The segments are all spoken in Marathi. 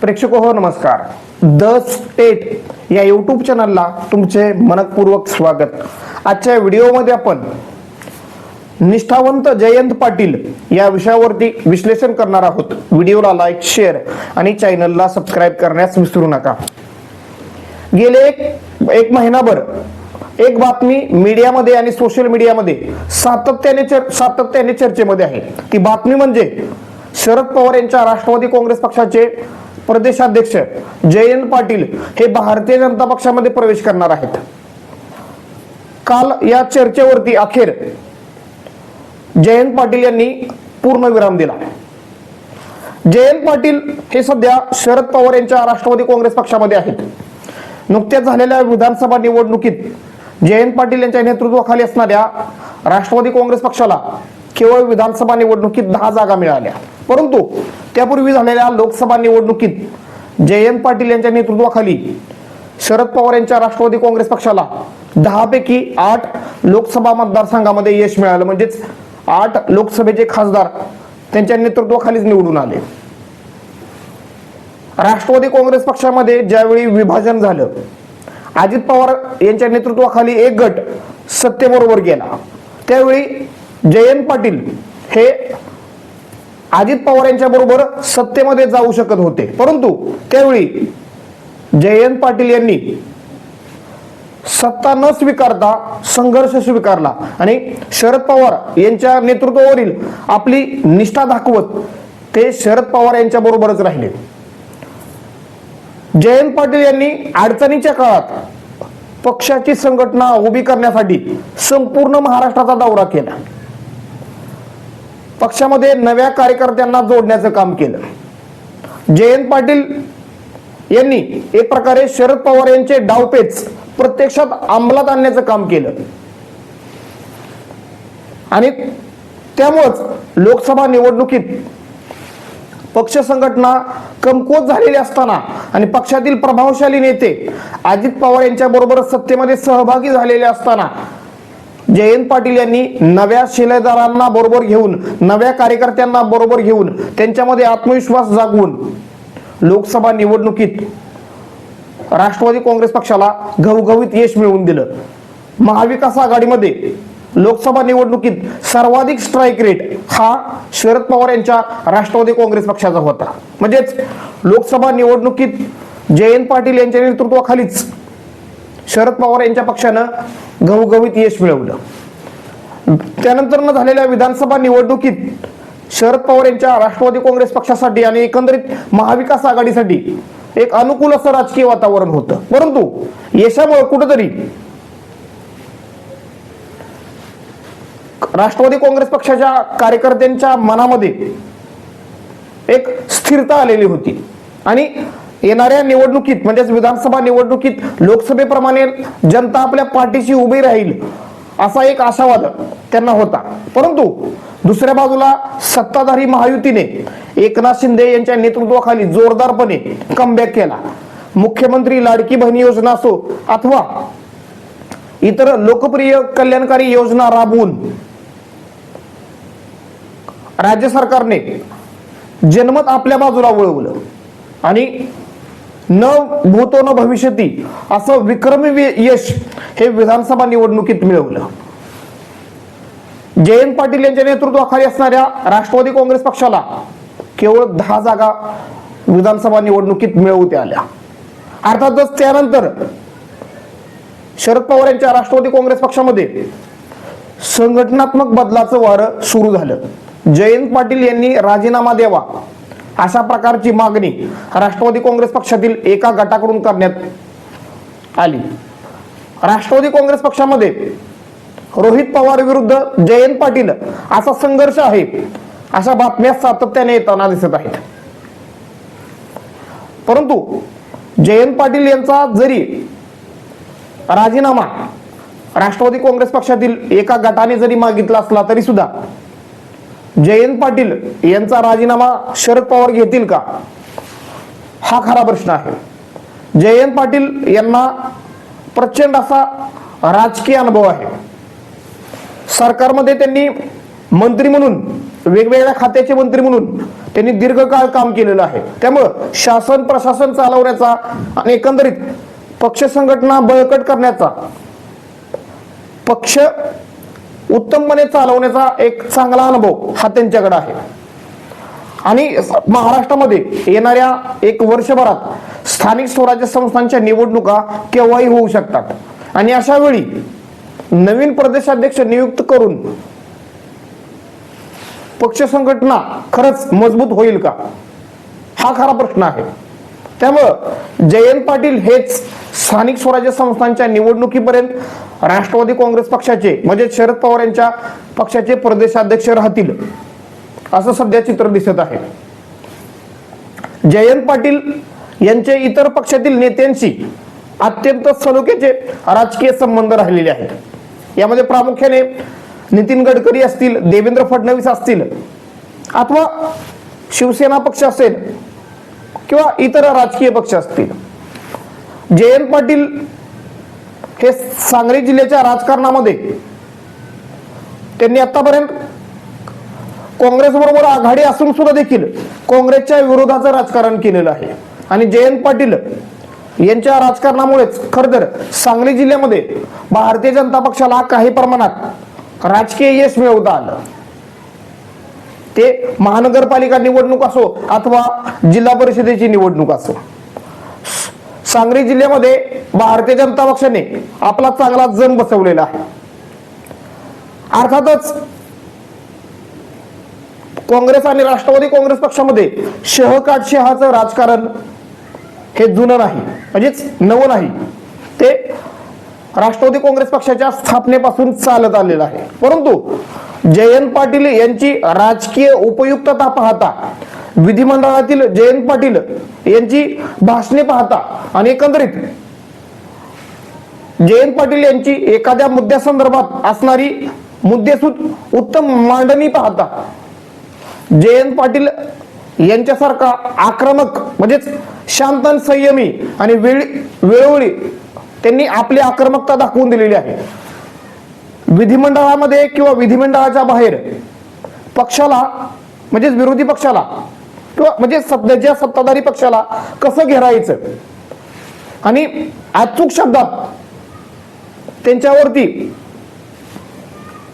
प्रेक्षक हो नमस्कार. द स्टेट या यूट्यूब चॅनलला तुमचे मनपूर्वक स्वागत. आजच्या व्हिडिओमध्ये आपण निष्ठावंत जयंत पाटील या विषयावरती विश्लेषण करणार आहोत. व्हिडिओला लाईक शेअर आणि चॅनलला सबस्क्राईब करण्यास विसरू नका. गेले एक एक महिनाभर एक बातमी मीडियामध्ये आणि सोशल मीडियामध्ये सातत्याने चर सातत्याने चर्चेमध्ये आहे. ती बातमी म्हणजे शरद पवार यांच्या राष्ट्रवादी काँग्रेस पक्षाचे प्रदेशाध्यक्ष जयंत पाटील हे भारतीय जनता पक्षामध्ये प्रवेश करणार आहेत. काल या चर्चेवरती अखेर जयंत पाटील यांनी पूर्ण विराम दिला. जयंत पाटील हे सध्या शरद पवार यांच्या राष्ट्रवादी काँग्रेस पक्षामध्ये आहेत. नुकत्याच झालेल्या विधानसभा निवडणुकीत जयंत पाटील यांच्या नेतृत्वाखाली असणाऱ्या राष्ट्रवादी काँग्रेस पक्षाला केवळ विधानसभा निवडणुकीत दहा जागा मिळाल्या. परंतु त्यापूर्वी झालेल्या लोकसभा निवडणुकीत जयंत पाटील यांच्या नेतृत्वाखाली शरद पवार यांच्या राष्ट्रवादी काँग्रेस पक्षाला दहापैकी आठ लोकसभा मतदारसंघामध्ये यश मिळालं. म्हणजेच आठ लोकसभेचे खासदार त्यांच्या नेतृत्वाखालीच निवडून आले. राष्ट्रवादी काँग्रेस पक्षामध्ये ज्यावेळी विभाजन झालं अजित पवार यांच्या नेतृत्वाखाली एक गट सत्तेबरोबर गेला. त्यावेळी जयंत पाटील हे अजित पवार यांच्या बरोबर सत्तेमध्ये जाऊ शकत होते. परंतु त्यावेळी जयंत पाटील यांनी सत्ता न स्वीकारता संघर्ष स्वीकारला आणि शरद पवार यांच्या नेतृत्वावरील आपली निष्ठा दाखवत ते शरद पवार यांच्या बरोबरच राहिले. जयंत पाटील यांनी अडचणीच्या काळात पक्षाची संघटना उभी करण्यासाठी संपूर्ण महाराष्ट्राचा दौरा केला. पक्षामध्ये नव्या कार्यकर्त्यांना जोडण्याचं काम केलं. जयंत पाटील यांनी एक प्रकारे शरद पवार यांचे डावपेच प्रत्यक्षात अंमलात आणण्याचं काम केलं. आणि त्यामुळंच लोकसभा निवडणुकीत पक्ष संघटना कमकुवत झालेली असताना आणि पक्षातील प्रभावशाली नेते अजित पवार यांच्या बरोबर सत्तेमध्ये सहभागी झालेले असताना जयंत पाटील यांनी नव्या शिलेदारांना बरोबर घेऊन नव्या कार्यकर्त्यांना बरोबर घेऊन त्यांच्यामध्ये आत्मविश्वास जागवून लोकसभा निवडणुकीत राष्ट्रवादी काँग्रेस पक्षाला घवघवीत यश मिळवून दिलं. महाविकास आघाडीमध्ये लोकसभा निवडणुकीत सर्वाधिक स्ट्राईक रेट हा शरद पवार यांच्या राष्ट्रवादी काँग्रेस पक्षाचा होता. म्हणजेच लोकसभा निवडणुकीत जयंत पाटील यांच्या नेतृत्वाखालीच शरद पवार यांच्या पक्षानं घवघवीत यश मिळवलं. त्यानंतर न झालेल्या विधानसभा निवडणुकीत शरद पवार यांच्या राष्ट्रवादी काँग्रेस पक्षासाठी आणि एकंदरीत महाविकास आघाडीसाठी एक अनुकूल असं राजकीय वातावरण होतं. परंतु यशामुळे कुठंतरी राष्ट्रवादी काँग्रेस पक्षाच्या कार्यकर्त्यांच्या मनामध्ये एक स्थिरता आलेली होती. आणि येणाऱ्या निवडणुकीत म्हणजेच विधानसभा निवडणुकीत लोकसभेप्रमाणे जनता आपल्या पाठीशी उभी राहील असा एक आशावाद त्यांना होता. परंतु दुसऱ्या बाजूला सत्ताधारी महायुतीने एकनाथ शिंदे यांच्या नेतृत्वाखाली जोरदारपणे कमबॅक केला. मुख्यमंत्री लाडकी बहिणी योजना असो अथवा इतर लोकप्रिय कल्याणकारी योजना राबवून राज्य सरकारने जनमत आपल्या बाजूला वळवलं आणि न भूतो न भविष्यती असं विक्रमी यश हे विधानसभा निवडणुकीत मिळवलं. जयंत पाटील यांच्या नेतृत्वाखाली असणाऱ्या राष्ट्रवादी काँग्रेस पक्षाला केवळ दहा जागा विधानसभा निवडणुकीत मिळवते आल्या. अर्थातच त्यानंतर शरद पवार यांच्या राष्ट्रवादी काँग्रेस पक्षामध्ये संघटनात्मक बदलाचं वारं सुरू झालं. जयंत पाटील यांनी राजीनामा द्यावा अशा प्रकारची मागणी राष्ट्रवादी काँग्रेस पक्षातील एका गटाकडून करण्यात आली. राष्ट्रवादी काँग्रेस पक्षामध्ये रोहित पवार विरुद्ध जयंत पाटील असा संघर्ष आहे अशा बातम्या सातत्याने येताना दिसत आहेत. परंतु जयंत पाटील यांचा जरी राजीनामा राष्ट्रवादी काँग्रेस पक्षातील एका गटाने जरी मागितला असला तरी सुद्धा जयंत पाटील यांचा राजीनामा शरद पवार घेतील का? हा खरा प्रश्न आहे. जयंत पाटील यांना प्रचंड असा राजकीय अनुभव आहे. सरकारमध्ये त्यांनी मंत्री म्हणून वेगवेगळ्या खात्याचे मंत्री म्हणून त्यांनी दीर्घकाळ काम केलेलं आहे. त्यामुळं शासन प्रशासन चालवण्याचा आणि एकंदरीत पक्ष संघटना बळकट करण्याचा पक्ष उत्तमपणे चालवण्याचा एक चांगला अनुभव हा त्यांच्याकडे आहे. आणि महाराष्ट्रामध्ये येणाऱ्या एक वर्षभरात स्थानिक स्वराज्य संस्थांच्या निवडणुका केव्हाही होऊ शकतात. आणि अशा वेळी नवीन प्रदेशाध्यक्ष नियुक्त करून पक्ष संघटना खरंच मजबूत होईल का? हा खरा प्रश्न आहे. त्यामुळं जयंत पाटील हेच स्थानिक स्वराज्य संस्थांच्या निवडणुकीपर्यंत राष्ट्रवादी काँग्रेस पक्षाचे म्हणजे शरद पवार यांच्या पक्षाचे प्रदेशाध्यक्ष राहतील असं सध्या चित्र दिसत आहे. जयंत पाटील यांचे इतर पक्षातील नेत्यांशी अत्यंत सलोख्याचे राजकीय संबंध राहिलेले आहेत. यामध्ये प्रामुख्याने नितीन गडकरी असतील देवेंद्र फडणवीस असतील अथवा शिवसेना पक्ष असेल किंवा इतर राजकीय पक्ष असतील. जयंत पाटील हे सांगली जिल्ह्याच्या राजकारणामध्ये त्यांनी आतापर्यंत काँग्रेस बरोबर आघाडी असून सुद्धा देखील काँग्रेसच्या विरोधाचं राजकारण केलेलं आहे. आणि जयंत पाटील यांच्या राजकारणामुळेच खर तर सांगली जिल्ह्यामध्ये भारतीय जनता पक्षाला काही प्रमाणात राजकीय यश मिळवता आलं. ते महानगरपालिका निवडणूक असो अथवा जिल्हा परिषदेची निवडणूक असो. सांगली जिल्ह्यामध्ये भारतीय जनता पक्षाने आपला चांगला जम बसवलेला आहे. अर्थातच काँग्रेस आणि राष्ट्रवादी काँग्रेस पक्षामध्ये शहकाट शहाचं राजकारण हे जुनं नाही म्हणजेच नवं नाही. ते राष्ट्रवादी काँग्रेस पक्षाच्या स्थापनेपासून चालत आलेलं आहे. परंतु जयंत पाटील यांची राजकीय उपयुक्तता पाहता विधिमंडळातील जयंत पाटील यांची भाषणे पाहता आणि एकंदरीत जयंत पाटील यांची एखाद्या मुद्द्यासंदर्भात असणारी मुद्देसूद उत्तम मांडणी पाहता जयंत पाटील यांच्यासारखा आक्रमक म्हणजेच शांत संयमी आणि वेळी वेळोवेळी त्यांनी आपली आक्रमकता दाखवून दिलेली आहे. विधिमंडळामध्ये किंवा विधिमंडळाच्या बाहेर पक्षाला म्हणजेच विरोधी पक्षाला किंवा म्हणजे सध्याच्या सत्ताधारी पक्षाला कसं घेरायचं? आणि अचूक शब्दात त्यांच्यावरती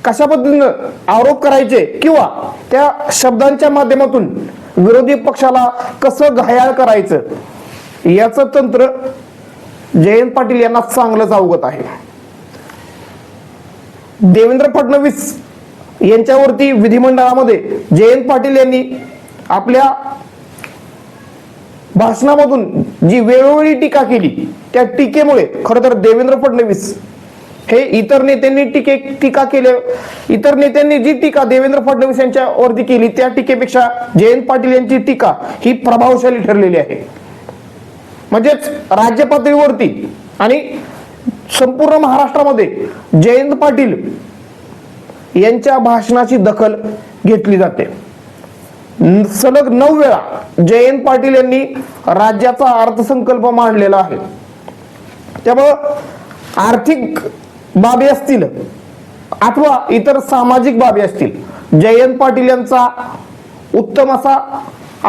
कशा पद्धतीनं आरोप करायचे किंवा त्या शब्दांच्या माध्यमातून विरोधी पक्षाला कसं घायाळ करायचं? याचं तंत्र जयंत पाटील यांना चांगलंच अवगत आहे. देवेंद्र फडणवीस यांच्यावरती विधिमंडळामध्ये जयंत पाटील यांनी आपल्या भाषणामधून जी वेळोवेळी टीका केली त्या टीकेमुळे खरं तर देवेंद्र फडणवीस हे इतर नेत्यांनी टीके टीका केले इतर नेत्यांनी जी टीका देवेंद्र फडणवीस यांच्यावरती केली त्या टीकेपेक्षा जयंत पाटील यांची टीका ही प्रभावशाली ठरलेली आहे. म्हणजेच राज्य पातळीवरती आणि संपूर्ण महाराष्ट्रामध्ये जयंत पाटील यांच्या भाषणाची दखल घेतली जाते. सलग नऊ वेळा जयंत पाटील यांनी राज्याचा अर्थसंकल्प मांडलेला आहे. त्यामुळं आर्थिक बाबी असतील अथवा इतर सामाजिक बाबी असतील जयंत पाटील यांचा उत्तम असा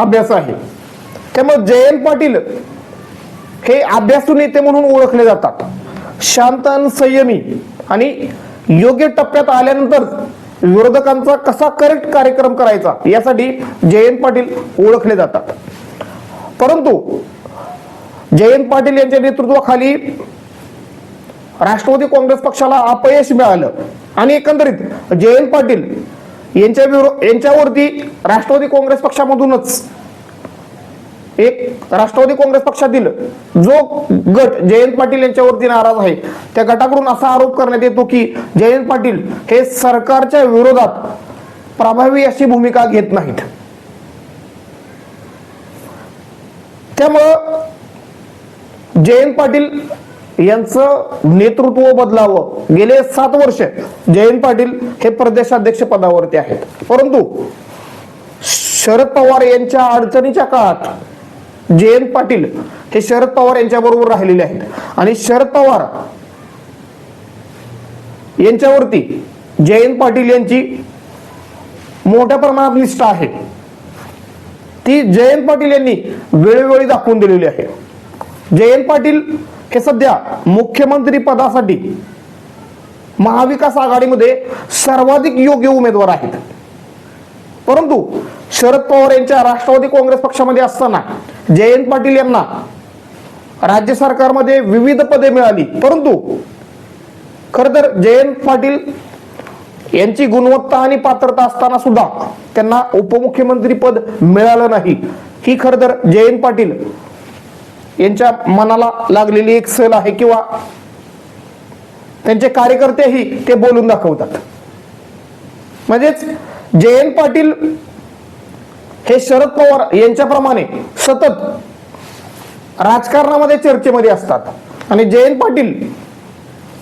अभ्यास आहे. त्यामुळे जयंत पाटील हे अभ्यासू नेते म्हणून ओळखले जातात. शांत आणि संयमी आणि योग्य टप्प्यात आल्यानंतर विरोधकांचा कसा करेक्ट कार्यक्रम करायचा यासाठी जयंत पाटील ओळखले जातात. परंतु जयंत पाटील यांच्या नेतृत्वाखाली राष्ट्रवादी काँग्रेस पक्षाला अपयश मिळालं आणि एकंदरीत जयंत पाटील यांच्या यांच्यावरती राष्ट्रवादी काँग्रेस पक्षामधूनच एक राष्ट्रवादी काँग्रेस पक्षातील जो गट जयंत पाटील यांच्यावरती नाराज आहे त्या गटाकडून असा आरोप करण्यात येतो की जयंत पाटील हे सरकारच्या विरोधात प्रभावी अशी भूमिका घेत नाहीत. त्यामुळं जयंत पाटील यांचं नेतृत्व बदलावं. गेले सात वर्ष जयंत पाटील हे प्रदेशाध्यक्ष पदावरती आहेत. परंतु शरद पवार यांच्या अडचणीच्या काळात जयंत पाटील हे शरद पवार यांच्या बरोबर राहिलेले आहेत. आणि शरद पवार यांच्यावरती जयंत पाटील यांची मोठ्या प्रमाणात निष्ठा आहे. ती जयंत पाटील यांनी वेळोवेळी दाखवून दिलेली आहे. जयंत पाटील हे सध्या मुख्यमंत्री पदासाठी महाविकास आघाडीमध्ये सर्वाधिक योग्य उमेदवार आहेत. परंतु शरद पवार यांच्या राष्ट्रवादी काँग्रेस पक्षामध्ये असताना जयंत पाटील यांना राज्य सरकारमध्ये विविध पदे मिळाली. परंतु खर तर जयंत पाटील यांची गुणवत्ता आणि पात्रता असताना सुद्धा त्यांना उपमुख्यमंत्री पद मिळालं नाही. ही खर तर जयंत पाटील यांच्या मनाला लागलेली एक सल आहे किंवा त्यांचे कार्यकर्तेही ते बोलून दाखवतात. म्हणजेच जयंत पाटील हे शरद पवार यांच्याप्रमाणे सतत राजकारणामध्ये चर्चेमध्ये असतात. आणि जयंत पाटील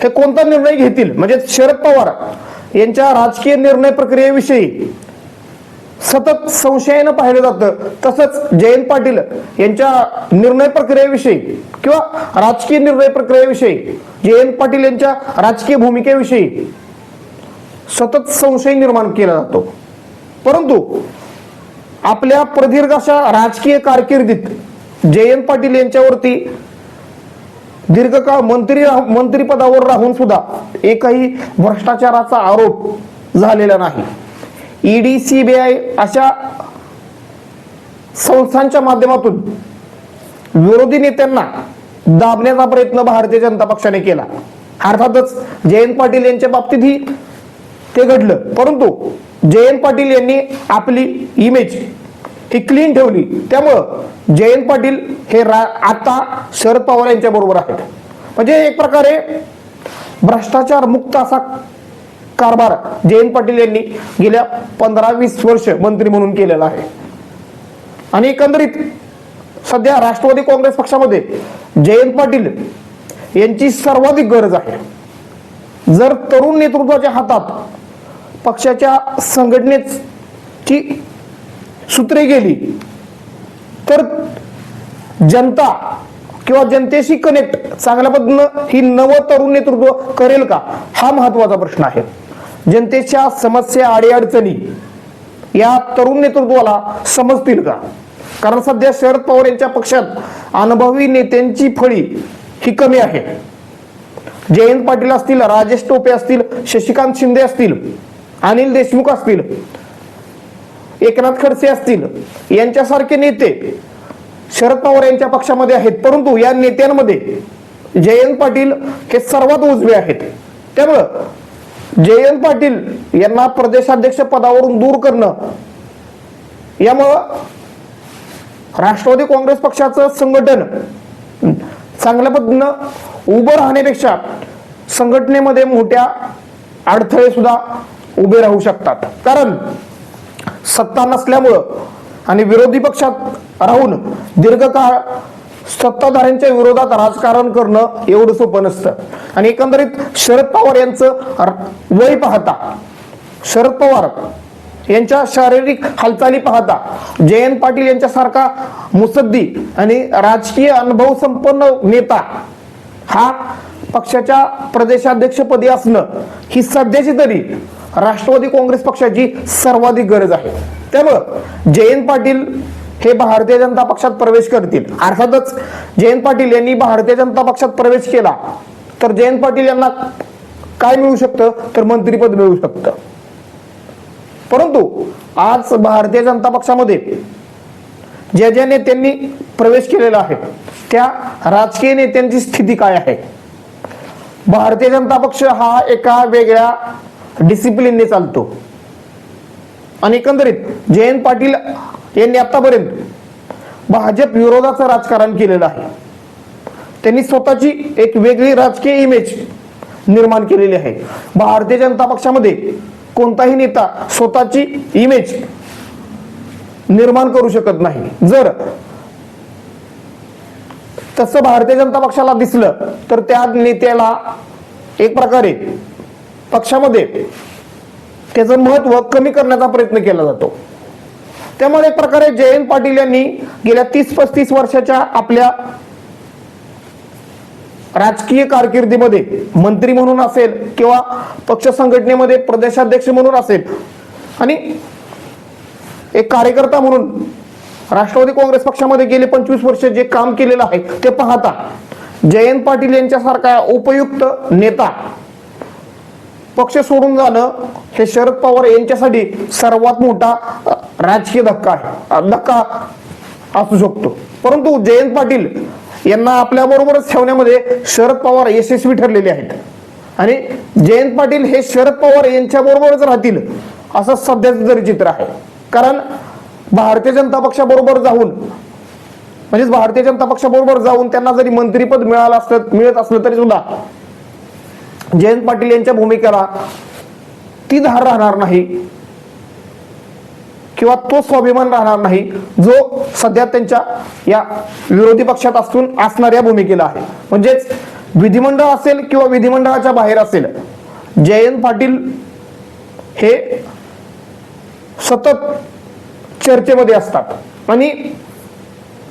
हे कोणता निर्णय घेतील? म्हणजे शरद पवार यांच्या राजकीय निर्णय प्रक्रियेविषयी सतत संशयानं पाहिलं जातं. तसंच जयंत पाटील यांच्या निर्णय प्रक्रियेविषयी किंवा राजकीय निर्णय प्रक्रियेविषयी जयंत पाटील यांच्या राजकीय भूमिकेविषयी सतत संशय निर्माण केला जातो. परंतु आपल्या प्रदीर्घ अशा राजकीय कारकिर्दीत जयंत पाटील यांच्यावरती दीर्घकाळ मंत्री मंत्रिपदावर राहून सुद्धा एकही भ्रष्टाचाराचा आरोप झालेला नाही. ईडी सीबीआय अशा संस्थांच्या माध्यमातून विरोधी नेत्यांना दाबण्याचा प्रयत्न भारतीय जनता पक्षाने केला. अर्थातच जयंत पाटील यांच्या बाबतीतही ते घडलं. परंतु जयंत पाटील यांनी आपली इमेज ही क्लीन ठेवली. त्यामुळं जयंत पाटील हे रा आता शरद पवार यांच्या बरोबर आहेत. म्हणजे एक प्रकारे भ्रष्टाचार मुक्त असा कारभार जयंत पाटील यांनी गेल्या पंधरा वीस वर्ष मंत्री म्हणून केलेला आहे. आणि एकंदरीत सध्या राष्ट्रवादी काँग्रेस पक्षामध्ये जयंत पाटील यांची सर्वाधिक गरज आहे. जर तरुण नेतृत्वाच्या हातात पक्षाच्या संघटनेची सूत्रे गेली तर जनता किंवा जनतेशी कनेक्ट चांगल्या पद्धतीनं ही नव तरुण नेतृत्व करेल का? हा महत्त्वाचा प्रश्न आहे. जनतेच्या समस्या अडीअडचणी या तरुण नेतृत्वाला समजतील का? कारण सध्या शरद पवार यांच्या पक्षात अनुभवी नेत्यांची फळी ही कमी आहे. जयंत पाटील असतील राजेश टोपे असतील शशिकांत शिंदे असतील अनिल देशमुख असतील एकनाथ खडसे असतील यांच्यासारखे नेते शरद पवार यांच्या पक्षामध्ये आहेत परंतु या नेत्यांमध्ये जयंत पाटील हे सर्वात उजवे आहेत. त्यामुळं जयंत पाटील यांना प्रदेशाध्यक्ष पदावरून दूर करणं यामुळं राष्ट्रवादी काँग्रेस पक्षाचं संघटन चांगल्या पद्धतीनं उभं राहण्यापेक्षा संघटनेमध्ये मोठ्या अडथळे सुद्धा उभे राहू शकतात. कारण सत्ता नसल्यामुळं आणि विरोधी पक्षात राहून दीर्घकाळ सत्ताधाऱ्यांच्या विरोधात राजकारण करणं एवढं सोपं नसतं. आणि एकंदरीत शरद पवार यांचं वय पाहता शरद पवार यांच्या शारीरिक हालचाली पाहता जयंत पाटील यांच्यासारखा मुसद्दी आणि राजकीय अनुभव संपन्न नेता हा पक्षाच्या प्रदेशाध्यक्षपदी असणं ही सध्याची तरी राष्ट्रवादी काँग्रेस पक्षाची सर्वाधिक गरज आहे. त्यामुळं जयंत पाटील हे भारतीय जनता पक्षात प्रवेश करतील. अर्थातच जयंत पाटील यांनी भारतीय जनता पक्षात प्रवेश केला तर जयंत पाटील यांना काय मिळू शकतं? तर मंत्रीपद मिळू शकतं. परंतु आज भारतीय जनता पक्षामध्ये ज्या ज्या नेत्यांनी प्रवेश केलेला आहे त्या राजकीय नेत्यांची स्थिती काय आहे? भारतीय जनता पक्ष हा एका वेगळ्या डिसिप्लिनने चालतो. आणि एकंदरीत जयंत पाटील यांनी आतापर्यंत भाजप विरोधाचं राजकारण केलेलं आहे. त्यांनी स्वतःची एक वेगळी राजकीय इमेज निर्माण केलेली आहे. भारतीय जनता पक्षामध्ये कोणताही नेता स्वतःची इमेज निर्माण करू शकत नाही. जर तसं भारतीय जनता पक्षाला दिसलं तर त्या नेत्याला एक प्रकारे पक्षामध्ये त्याचं महत्त्व कमी करण्याचा प्रयत्न केला जातो. त्यामुळे एक प्रकारे जयंत पाटील यांनी गेल्या तीस पस्तीस वर्षाच्या आपल्या राजकीय कारकिर्दीमध्ये मंत्री म्हणून असेल किंवा पक्ष संघटनेमध्ये प्रदेशाध्यक्ष म्हणून असेल आणि एक कार्यकर्ता म्हणून राष्ट्रवादी काँग्रेस पक्षामध्ये गेले पंचवीस वर्ष जे काम केलेलं आहे ते पाहता जयंत पाटील यांच्यासारखा उपयुक्त नेता पक्ष सोडून जाणं हे शरद पवार यांच्यासाठी सर्वात मोठा राजकीय धक्का आहे. धक्का असू शकतो. परंतु जयंत पाटील यांना आपल्या बरोबरच ठेवण्यामध्ये शरद पवार यशस्वी ठरलेले आहेत. आणि जयंत पाटील हे शरद पवार यांच्या बरोबरच राहतील असं सध्याचं तरी चित्र आहे. कारण भारतीय जनता पक्षाबरोबर जाऊन म्हणजेच भारतीय जनता पक्षाबरोबर जाऊन त्यांना जरी मंत्रीपद मिळालं असलं मिळत असलं तरी सुद्धा जयंत पाटील यांच्या भूमिकेला ती धार राहणार नाही किंवा तो स्वाभिमान राहणार नाही जो सध्या त्यांच्या या विरोधी पक्षात असून असणाऱ्या भूमिकेला आहे. म्हणजेच विधिमंडळ असेल किंवा विधिमंडळाच्या बाहेर असेल जयंत पाटील हे सतत चर्चेमध्ये असतात. आणि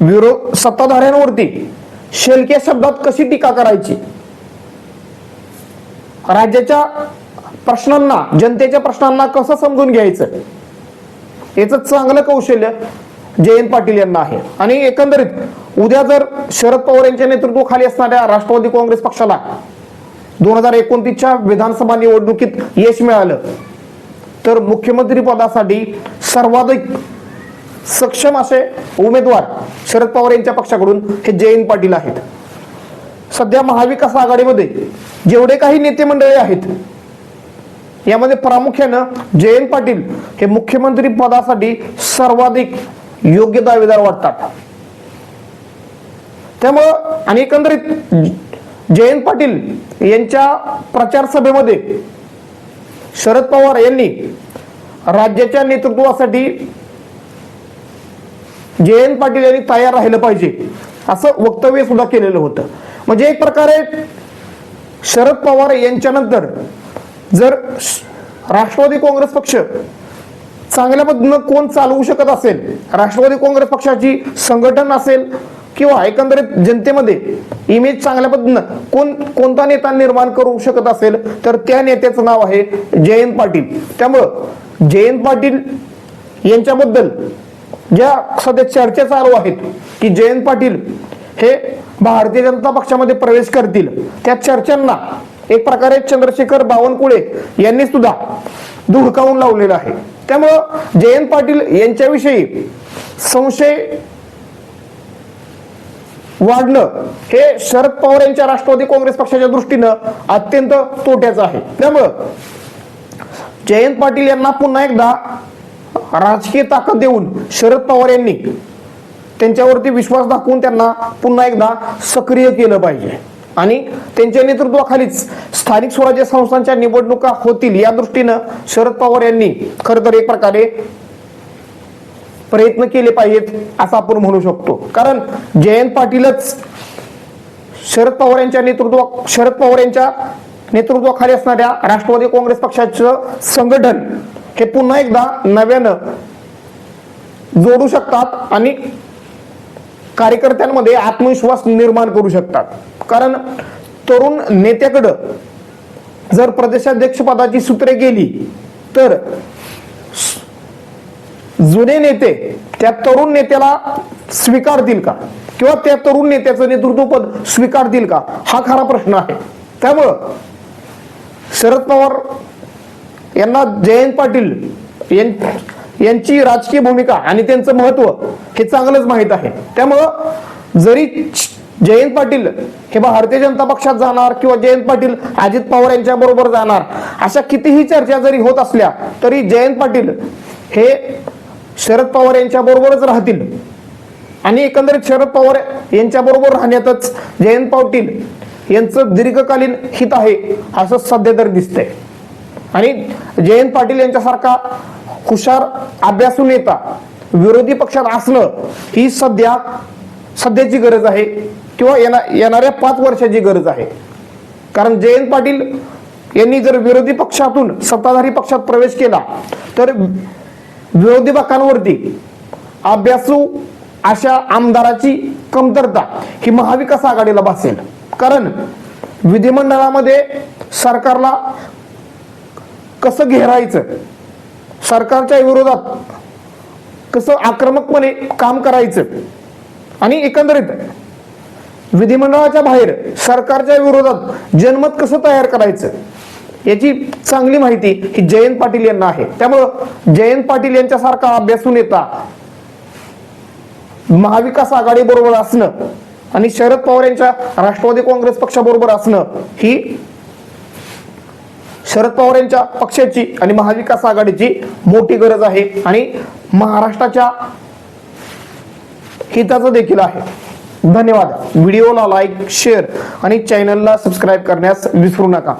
विरोध सत्ताधाऱ्यांवरती शेलक्या शब्दात कशी टीका करायची? राज्याच्या प्रश्नांना जनतेच्या प्रश्नांना कसं समजून घ्यायचं? याचं चांगलं कौशल्य जयंत पाटील यांना आहे. आणि एकंदरीत उद्या जर शरद पवार यांच्या नेतृत्वाखाली असणाऱ्या राष्ट्रवादी काँग्रेस पक्षाला दोन हजार एकोणतीसच्या विधानसभा निवडणुकीत यश मिळालं तर मुख्यमंत्री पदासाठी सर्वाधिक सक्षम असे उमेदवार शरद पवार यांच्या पक्षाकडून हे जयंत पाटील आहेत. सध्या महाविकास आघाडीमध्ये जेवढे काही नेते मंडळी आहेत यामध्ये प्रामुख्यानं जयंत पाटील हे मुख्यमंत्री पदासाठी सर्वाधिक योग्य दावेदार वाटतात. त्यामुळं आणि एकंदरीत जयंत पाटील यांच्या प्रचार सभेमध्ये शरद पवार यांनी राज्याच्या नेतृत्वासाठी जयंत पाटील यांनी तयार राहिलं पाहिजे. असं वक्तव्य सुद्धा केलेलं होतं. म्हणजे एक प्रकारे शरद पवार यांच्यानंतर जर राष्ट्रवादी काँग्रेस पक्ष चांगल्या पद्धतीनं कोण चालवू शकत असेल राष्ट्रवादी काँग्रेस पक्षाची संघटन असेल किंवा एकंदरीत जनतेमध्ये इमेज चांगल्या पद्धतीनं कोण कोणता नेता निर्माण करू शकत असेल तर त्या नेत्याचं नाव आहे जयंत पाटील. त्यामुळं जयंत पाटील यांच्याबद्दल ज्या सध्या चर्चा चालू आहेत की जयंत पाटील हे भारतीय जनता पक्षामध्ये प्रवेश करतील त्या चर्चांना एक प्रकारे चंद्रशेखर बावनकुळे यांनी सुद्धा धुडकावून लावलेलं आहे. त्यामुळं जयंत पाटील यांच्याविषयी संशय वाढणं हे शरद पवार यांच्या राष्ट्रवादी काँग्रेस पक्षाच्या दृष्टीनं अत्यंत तोट्याचं आहे. त्यामुळं जयंत पाटील यांना पुन्हा एकदा राजकीय ताकद देऊन शरद पवार यांनी त्यांच्यावरती विश्वास दाखवून त्यांना पुन्हा एकदा सक्रिय केलं पाहिजे. आणि त्यांच्या नेतृत्वाखालीच स्थानिक स्वराज्य संस्थांच्या निवडणुका होतील या दृष्टीनं शरद पवार यांनी खरं तर एक प्रकारे प्रयत्न केले पाहिजेत असं आपण म्हणू शकतो. कारण जयंत पाटीलच शरद पवार यांच्या नेतृत्व शरद पवार यांच्या नेतृत्वाखाली असणाऱ्या राष्ट्रवादी काँग्रेस पक्षाचं संघटन हे पुन्हा एकदा नव्यानं जोडू शकतात आणि कार्यकर्त्यांमध्ये आत्मविश्वास निर्माण करू शकतात. कारण तरुण नेत्याकडं जर प्रदेशाध्यक्ष पदाची सूत्रे गेली तर जुने नेते त्या तरुण नेत्याला स्वीकारतील का? किंवा त्या तरुण नेत्याचं नेतृत्वपद स्वीकारतील का? हा खरा प्रश्न आहे. त्यामुळं शरद पवार यांना जयंत पाटील यांची राजकीय भूमिका आणि त्यांचं महत्त्व हे चांगलंच माहीत आहे. त्यामुळं जरी जयंत पाटील हे भारतीय जनता पक्षात जाणार किंवा जयंत पाटील अजित पवार यांच्या बरोबर जाणार अशा कितीही चर्चा जरी होत असल्या तरी जयंत पाटील हे शरद पवार यांच्या बरोबरच राहतील. आणि एकंदरीत शरद पवार यांच्या बरोबर राहण्यातच जयंत पाटील यांचं दीर्घकालीन हित आहे असं सध्या तर दिसतंय. आणि जयंत पाटील यांच्यासारखा हुशार अभ्यासू नेता विरोधी पक्षात असणं ही सध्या सध्याची गरज आहे किंवा येणाऱ्या पाच वर्षाची गरज आहे. कारण जयंत पाटील यांनी जर विरोधी पक्षातून सत्ताधारी पक्षात प्रवेश केला तर विरोधी पक्षांवरती अभ्यासू अशा आमदाराची कमतरता ही महाविकास आघाडीला भासेल. कारण विधिमंडळामध्ये सरकारला कसं घेरायचं? सरकारच्या विरोधात कसं आक्रमकपणे काम करायचं? आणि एकंदरीत विधिमंडळाच्या बाहेर सरकारच्या विरोधात जनमत कसं तयार करायचं? याची चांगली माहिती ही जयंत पाटील यांना आहे. त्यामुळं जयंत पाटील यांच्यासारखा अभ्यासून येता महाविकास आघाडी बरोबर असणं आणि शरद पवार यांच्या राष्ट्रवादी काँग्रेस पक्षाबरोबर असणं ही शरद पवार यांच्या पक्षाची आणि महाविकास आघाडीची मोठी गरज आहे. आणि महाराष्ट्राच्या हिताचं देखील आहे. धन्यवाद. व्हिडिओला लाईक शेअर आणि चॅनलला सबस्क्राईब करण्यास विसरू नका.